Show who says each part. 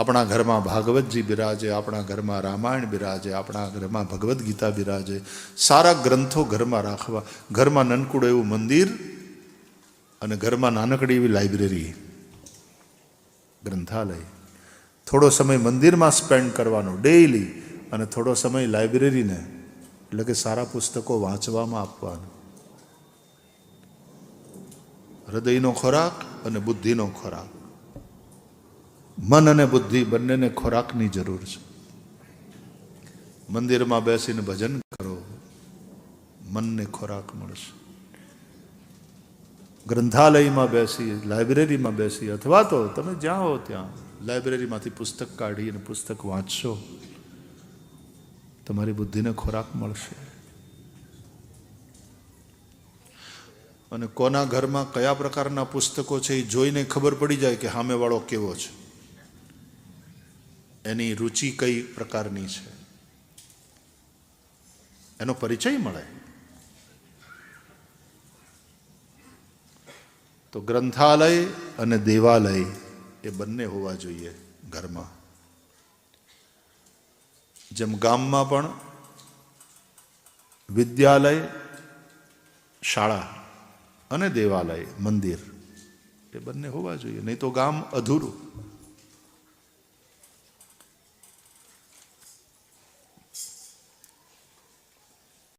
Speaker 1: આપણા ઘરમાં ભાગવતજી બિરાજે, આપણા ઘરમાં રામાયણ બિરાજે, આપણા ઘરમાં ભગવદ્ ગીતા બિરાજે, સારા ગ્રંથો ઘરમાં રાખવા. ઘરમાં નનકુડું એવું મંદિર અને ઘરમાં નાનકડી એવી લાઇબ્રેરી. ગ્રંથાલય. થોડો સમય મંદિરમાં સ્પેન્ડ કરવાનો ડેઈલી અને થોડો સમય લાઇબ્રેરીને, એટલે કે સારા પુસ્તકો વાંચવામાં આપવાનો. હૃદયનો ખોરાક અને બુદ્ધિનો ખોરાક. મન અને બુદ્ધિ બંનેને ખોરાકની જરૂર છે. મંદિરમાં બેસીને ભજન કરો, મનને ખોરાક મળશે. ગ્રંથાલયમાં બેસી, લાઇબ્રેરીમાં બેસી, અથવા તો તમે જ્યાં હો ત્યાં લાઇબ્રેરીમાંથી પુસ્તક કાઢી અને પુસ્તક વાંચશો, તમારી બુદ્ધિને ખોરાક મળશે. અને કોના ઘરમાં કયા પ્રકારના પુસ્તકો છે એ જોઈને ખબર પડી જાય કે સામેવાળો કેવો છે. એની રુચિ કઈ પ્રકારની છે? એનો પરિચય મળે. તો ગ્રંથાલય અને દેવાલય એ બંને હોવા જોઈએ ઘરમાં. જેમ ગામમાં પણ વિદ્યાલય, શાળા અને દેવાલય, મંદિર એ બંને હોવા જોઈએ. નહીં તો ગામ અધૂરું.